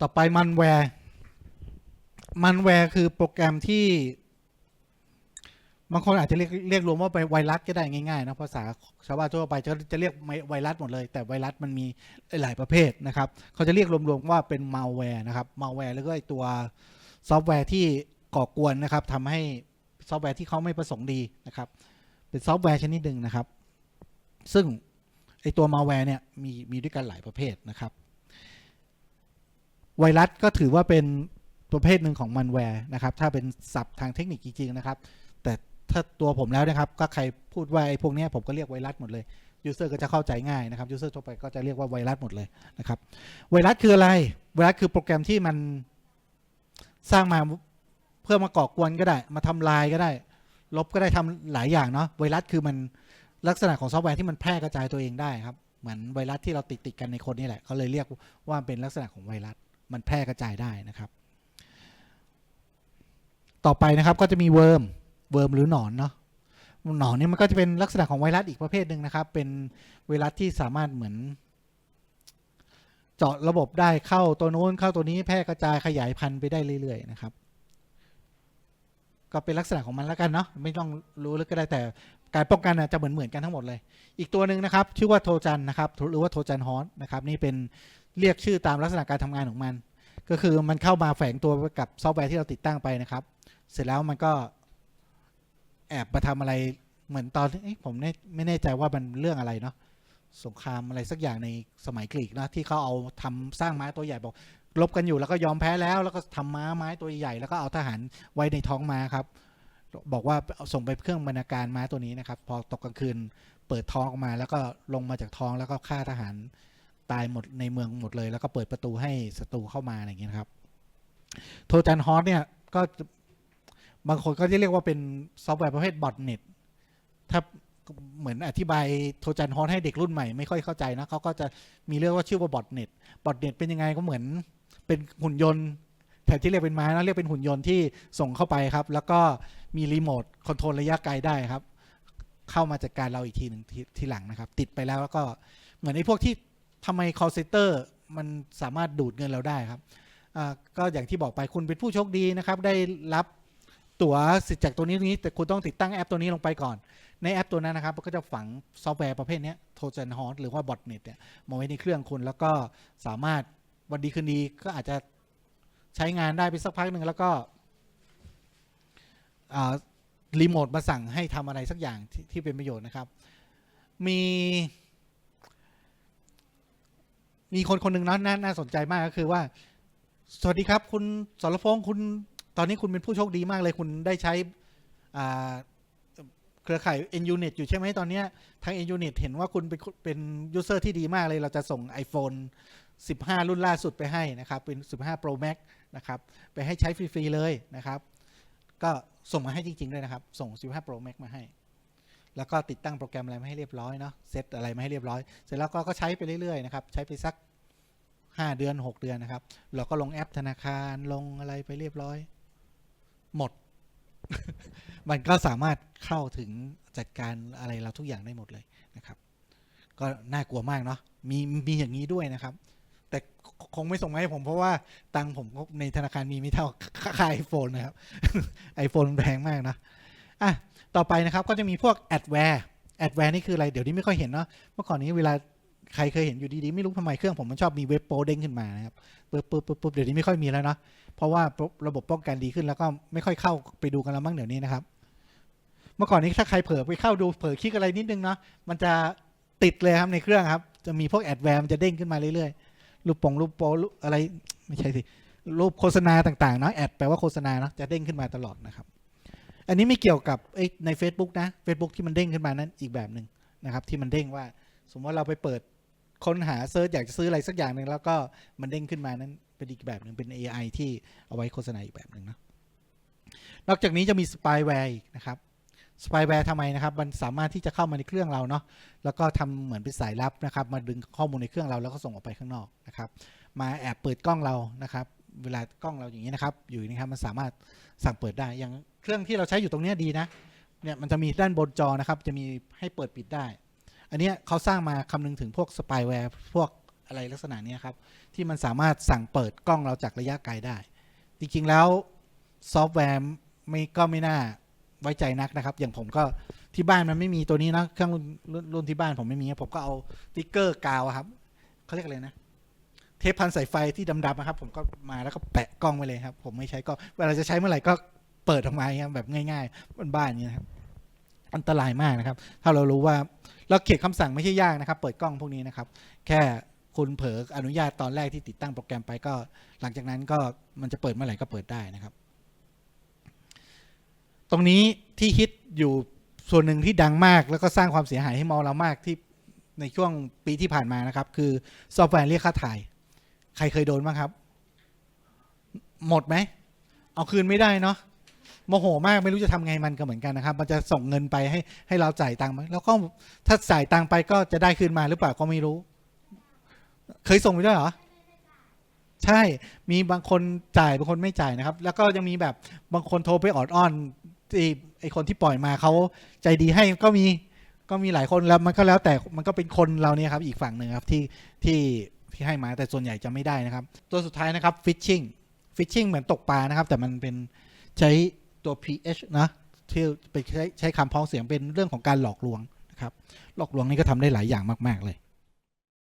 ต่อไปมันแวร์ มันแวร์คือโปรแกรมที่บางคนอาจจะเรียกเรียกรวมว่าไปไวรัสก็ได้ง่ายๆนะภาษาชาวบ้านทั่วไปจะจะเรียกไวรัสหมดเลย แต่ไวรัสมันมีหลายประเภทนะครับ เขาจะเรียกรวมๆว่าเป็นมาแวร์นะครับมาแวร์แล้วก็ไอตัวซอฟต์แวร์ที่ก่อกวนนะครับทำให้ซอฟต์แวร์ที่เขาไม่ประสงค์ดีนะครับ เป็นซอฟต์แวร์ชนิดหนึ่งนะครับ ซึ่งไอตัวมาแวร์เนี่ยมีมีด้วยกันหลายประเภทนะครับ ไวรัสก็ถือว่าเป็นประเภทหนึ่งของมันแวร์นะครับ ถ้าเป็นศัพท์ทางเทคนิคจริงๆนะครับ แต่ถ้าตัวผมแล้วนะครับ ก็ใครพูดว่าไอ้พวกนี้ผมก็เรียกไวรัสหมดเลยยูเซอร์ก็จะเข้าใจง่ายนะครับยูเซอร์ทั่วไปก็จะเรียกว่าไวรัสหมดเลยนะครับ ไวรัสคืออะไร ไวรัสคือโปรแกรมที่มันสร้างมาเพื่อมาก่อกวนก็ได้ มาทำลายก็ได้ ลบก็ได้ทำหลายอย่างเนาะ ไวรัสคือมันลักษณะของซอฟต์แวร์ที่มันแพร่กระจายตัวเองได้ครับ เหมือนไวรัสที่เราติดติดกันในคนนี่แหละเขาเลยเรียกว่าเป็นลักษณะของไวรัส มันแพร่กระจายได้นะครับ ต่อไปนะครับก็จะมีเวิร์มเวิร์มหรือหนอนเนาะหนอนนี่มันก็จะเป็นลักษณะของไวรัสอีกประเภทหนึ่งนะครับ เป็นไวรัสที่สามารถเหมือน เจาะระบบได้เข้าตัวนู้นเข้าตัวนี้แพร่กระจายขยายพันธุ์ไปได้เรื่อยๆนะครับ ก็เป็นลักษณะของมันแล้วกันเนาะไม่ต้องรู้ลึกก็ได้แต่การป้องกันจะเหมือนเหมือนๆกันทั้งหมดเลย อีกตัวหนึ่งนะครับ ชื่อว่าโทจันนะครับ หรือว่าโทจันฮอสนะครับ นี่เป็น เรียกชื่อตามลักษณะการทำงานของมัน ก็คือมันเข้ามาแฝงตัวกับซอฟต์แวร์ที่เราติดตั้งไปนะครับ เสร็จแล้วมันก็แอบมาทำอะไรเหมือนตอนผมไม่ไม่แน่ใจว่ามันเรื่องอะไรเนาะสงครามอะไรสักอย่างในสมัยกรีกนะที่เขาเอาทำสร้างม้าตัวใหญ่บอกลบกันอยู่แล้วก็ยอมแพ้แล้ว แล้วก็ทำม้าไม้ตัวใหญ่แล้วก็เอาทหารไว้ในท้องม้าครับ บอกว่าเอาส่งไปเครื่องบรรณาการม้าตัวนี้นะครับ พอตกกลางคืนเปิดท้องออกมาแล้วก็ลงมาจากท้องแล้วก็ฆ่าทหาร ตายหมดในเมืองหมดเลย แล้วก็เปิดประตูให้ศัตรูเข้ามาอะไรอย่างเงี้ยครับ โทจันฮอสเนี่ยก็บางคนก็จะเรียกว่าเป็นซอฟต์แวร์ประเภทบอทเน็ตถ้าเหมือนอธิบายโทจันฮอสให้เด็กรุ่นใหม่ไม่ค่อยเข้าใจนะเขาก็จะมีเรื่องว่าชื่อว่าบอทเน็ตบอทเน็ตเป็นยังไงก็เหมือนเป็นหุ่นยนต์แทนที่เรียกเป็นไม้นะเรียกเป็นหุ่นยนต์ที่ส่งเข้าไปครับ แล้วก็มีรีโมทคอนโทรลระยะไกลได้ครับ เข้ามาจัดการเราอีกทีหนึ่งทีทีหลังนะครับ ติดไปแล้วแล้วก็เหมือนไอ้พวกที่ ทำไม call center มันสามารถดูดเงินเราได้ครับก็อย่างที่บอกไปคุณเป็นผู้โชคดีนะครับ ได้รับตั๋วสิทธิ์จากตัวนี้นี้ แต่คุณต้องติดตั้งแอปตัวนี้ลงไปก่อน ในแอปตัวนั้นนะครับมันก็จะฝังซอฟต์แวร์ประเภทนี้โทรจันฮอสหรือว่าบอทเน็ตเนี่ยมาไว้ในเครื่องคุณ แล้วก็สามารถวันดีคืนดีก็อาจจะใช้งานได้ไปสักพักหนึ่งแล้วก็รีโมทมาสั่งให้ทำอะไรสักอย่างทที่เป็นประโยชน์นะครับ มี มีคนคนหนึ่งนาะนาน่าสนใจมากก็คือว่า สวัสดีครับ คุณสรพงศ์คุณตอนนี้คุณเป็นผู้โชคดีมากเลยคุณได้ใช้อ่าเครือข่าย NUNET อยู่ใช่ไหมตอนนี้ทาง NUNET เห็นว่าคุณเป็นเป็นยูเซอร์ที่ดีมากเลย เราจะส่ง iPhone 15 รุ่นล่าสุดไปให้นะครับ เป็น 15 Pro Max นะครับ ไปให้ใช้ฟรี ๆ เลยนะครับ ก็ส่งมาให้จริงๆด้วยนะครับ ส่ง 15 Pro Max มาให้ แล้วก็ติดตั้งโปรแกรมอะไรมาให้เรียบร้อยเนาะเซตอะไรมาให้เรียบร้อย เสร็จแล้วก็ก็ใช้ไปเรื่อยๆนะครับใช้ไปสัก 5 เดือน 6 เดือนนะครับ เราก็ลงแอปธนาคารลงอะไรไปเรียบร้อย หมด มันก็สามารถเข้าถึงจัดการอะไรเราทุกอย่างได้หมดเลยนะครับ ก็น่ากลัวมากเนาะมีมีอย่างนี้ด้วยนะครับ แต่คงไม่ส่งมาให้ผมเพราะว่าตังค์ผมในธนาคารมีไม่เท่าค่าไอโฟนนะครับไอโฟนแพงมากนะ อะต่อไปนะครับก็จะมีพวกแอดแวร์แอดแวร์นี่คืออะไรเดี๋ยวนี้ไม่ค่อยเห็นเนาะเมื่อก่อนนี้เวลาใครเคยเห็นอยู่ดีๆ ไม่รู้ทำไมเครื่องผมมันชอบมีเว็บโปเด้งขึ้นมานะครับปึ๊บปึ๊บปึ๊บปึ๊บเดี๋ยวนี้ไม่ค่อยมีแล้วเนาะเพราะว่าระบบป้องกันดีขึ้นแล้วก็ไม่ค่อยเข้าไปดูกันแล้วมั้งเดี๋ยวนี้นะครับ เมื่อก่อนนี้ถ้าใครเผลอไปเข้าดูเผลอคลิกอะไรนิดนึงเนาะมันจะติดเลยครับในเครื่องครับ จะมีพวกแอดแวร์มันจะเด้งขึ้นมาเรื่อยๆรูปปงรูปโปรูปอะไรไม่ใช่สิรูปโฆษณาต่างๆเนาะแอดแปลว่าโฆษณาเนาะจะเด้งขึ้นมาตลอดนะครับ อันนี้ไม่เกี่ยวกับใน Facebook นะ Facebook ที่มันเด้งขึ้นมานั้นอีกแบบหนึ่งนะครับ ที่มันเด้งว่า สมมติว่าเราไปเปิดค้นหาเซิร์ชอยากจะซื้ออะไรสักอย่างหนึ่งแล้วก็มันเด้งขึ้นมานั้นเป็นอีกแบบหนึ่งเป็น AI ที่เอาไว้โฆษณาอีกแบบหนึ่งนะนอกจากนี้จะมีสปายแวร์อีกนะครับสปายแวร์ทำไมนะครับ มันสามารถที่จะเข้ามาในเครื่องเราเนาะแล้วก็ทำเหมือนเป็นสายลับนะครับ มาดึงข้อมูลในเครื่องเราแล้วก็ส่งออกไปข้างนอกนะครับ มาแอบเปิดกล้องเรานะครับ เวลากล้องเราอย่างนี้นะครับ อยู่นะครับมันสามารถสั่งเปิดได้อย่าง เครื่องที่เราใช้อยู่ตรงนี้ดีนะเนี่ยมันจะมีด้านบนจอนะครับ จะมีให้เปิดปิดได้ อันนี้เขาสร้างมาคำนึงถึงพวกสปายแวร์พวกอะไรลักษณะนี้ครับ ที่มันสามารถสั่งเปิดกล้องเราจากระยะไกลได้ จริงๆแล้วซอฟต์แวร์ไม่ก็ไม่น่าไว้ใจนักนะครับ อย่างผมก็ที่บ้านมันไม่มีตัวนี้นะเครื่องรุ่นรุ่นที่บ้านผมไม่มีผมก็เอาติ๊กเกอร์กาวครับเขาเรียกอะไรนะ เทปพันสายไฟที่ดำๆนะครับ ผมก็มาแล้วก็แปะกล้องไว้เลยครับ ผมไม่ใช้ก็เวลาจะใช้เมื่อไหร่ก็ เปิดออกมาอย่างเงี้ยแบบง่ายๆบ้านๆอย่างเงี้นครับอันตรายมากนะครับ ถ้าเรารู้ว่าเราเขียนคำสั่งไม่ใช่ยากนะครับ เปิดกล้องพวกนี้นะครับ แค่คุณเผลออนุญาตตอนแรกที่ติดตั้งโปรแกรมไปก็ หลังจากนั้นก็มันจะเปิดเมื่อไหร่ก็เปิดได้นะครับ ตรงนี้ที่ฮิตอยู่ส่วนหนึ่งที่ดังมาก แล้วก็สร้างความเสียหายให้มอเรามากที่ในช่วงปีที่ผ่านมานะครับ คือซอฟต์แวร์เรียกค่าถ่าย ใครเคยโดนบ้างครับ หมดไหม เอาคืนไม่ได้เนาะ โมโหมากไม่รู้จะทำไงมันก็เหมือนกันนะครับ มันจะส่งเงินไปให้ให้เราจ่ายตังค์แล้วก็ถ้าจ่ายตังค์ไปก็จะได้คืนมาหรือเปล่าก็ไม่รู้ เคยส่งไปด้วยเหรอใช่ มีบางคนจ่ายบางคนไม่จ่ายนะครับ แล้วก็ยังมีแบบบางคนโทรไปออดอ้อนที่ไอคนที่ปล่อยมาเขาใจดีให้ก็มีก็มีหลายคนแล้วมันก็แล้วแต่มันก็เป็นคนเราเนี่ยครับ อีกฝั่งหนึ่งครับที่ที่ที่ให้มาแต่ส่วนใหญ่จะไม่ได้นะครับ ตัวสุดท้ายนะครับฟิชชิงฟิชชิงเหมือนตกปลานะครับ แต่มันเป็นใช้ ตัว ph นะที่ไปใช้ใช้คำพ้องเสียงเป็นเรื่องของการหลอกลวงนะครับ หลอกลวงนี่ก็ทำได้หลายอย่างมาก ๆ เลย